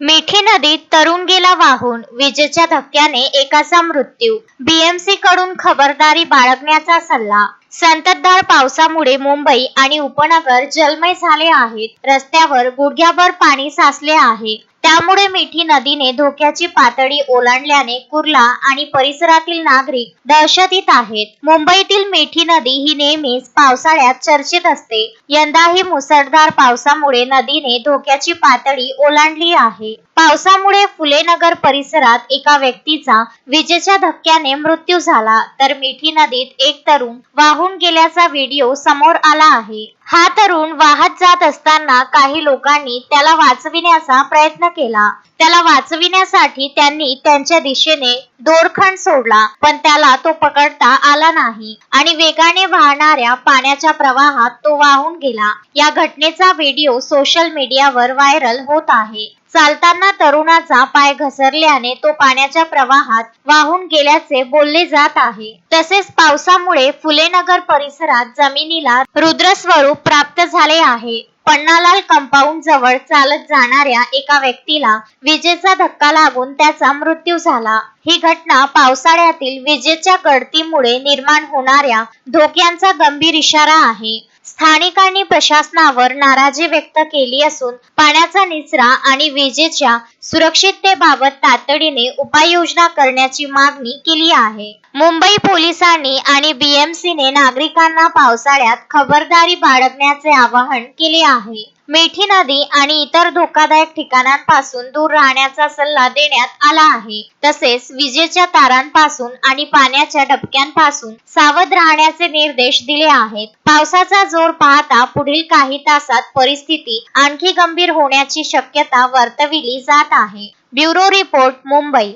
मिठी नदीत तरुण गेला वाहून विजेच्या धक्क्याने एकाचा मृत्यू. बीएमसी कडून खबरदारी बाळगण्याचा सल्ला. संततधार पावसामुळे मुंबई आणि उपनगर जलमय झाले आहेत. रस्त्यावर गुडघ्याभर पाणी साचले आहे. त्यामुळे मिठी नदीने धोक्याची पातळी ओलांडल्याने कुर्ला आणि परिसरातील नागरिक दहशतीत आहेत. मुंबईतील मिठी नदी ही नेहमीच पावसाळ्यात चर्चेत असते. यंदाही मुसळधार पावसामुळे नदीने धोक्याची पातळी ओलांडली आहे. पावसामुळे फुले नगर परिसरात एका व्यक्तीचा विजेच्या धक्क्याने मृत्यू झाला. तर मिठी नदीत एक तरुण वाहून गेल्याचा व्हिडिओ समोर आला आहे. हा तरुण वाहत जात असताना काही लोकांनी त्याला वाचविण्याचा प्रयत्न केला. त्याला वाचविण्यासाठी त्यांनी त्यांच्या दिशेने दोरखंड सोडला पण त्याला तो पकडता आला नाही आणि वेगाने वाहणाऱ्या पाण्याच्या प्रवाहात तो वाहून गेला. या घटनेचा व्हिडिओ सोशल मीडियावर व्हायरल होत आहे. चालताना तरुणाचा पाय घसरल्याने तो पाण्याच्या प्रवाहात वाहून गेल्याचे बोलले जात आहे. तसेच पावसामुळे फुलेनगर परिसरात जमिनीला रुद्रस्वरूप प्राप्त झाले आहे. पन्नालाल कंपाऊंड जवळ चालत जाणाऱ्या एका व्यक्तीला विजेचा धक्का लागून त्याचा मृत्यू झाला. ही घटना पावसाळ्यातील विजेच्या गळतीमुळे निर्माण होणाऱ्या धोक्यांचा गंभीर इशारा आहे. स्थानिकांनी प्रशासनावर नाराजी व्यक्त केली असून पाण्याचा निचरा आणि विजेच्या सुरक्षिततेबाबत तातडीने उपाययोजना करण्याची मागणी केली आहे. मुंबई पोलिसांनी आणि बीएमसीने नागरिकांना पावसाळ्यात खबरदारी बाळगण्याचे आवाहन केले आहे. मेठी नदी आणि इतर धोकादायक ठिकाणांपासून दूर राहण्याचा सल्ला देण्यात आला आहे. तसेच विजेच्या तारांपासून आणि पाण्याच्या डबक्यांपासून सावध राहण्याचे निर्देश दिले आहेत. पावसाचा जोर पाहता पुढील काही तासात परिस्थिती आणखी गंभीर होण्याची शक्यता वर्तविली जात आहे. Bureau report Mumbai.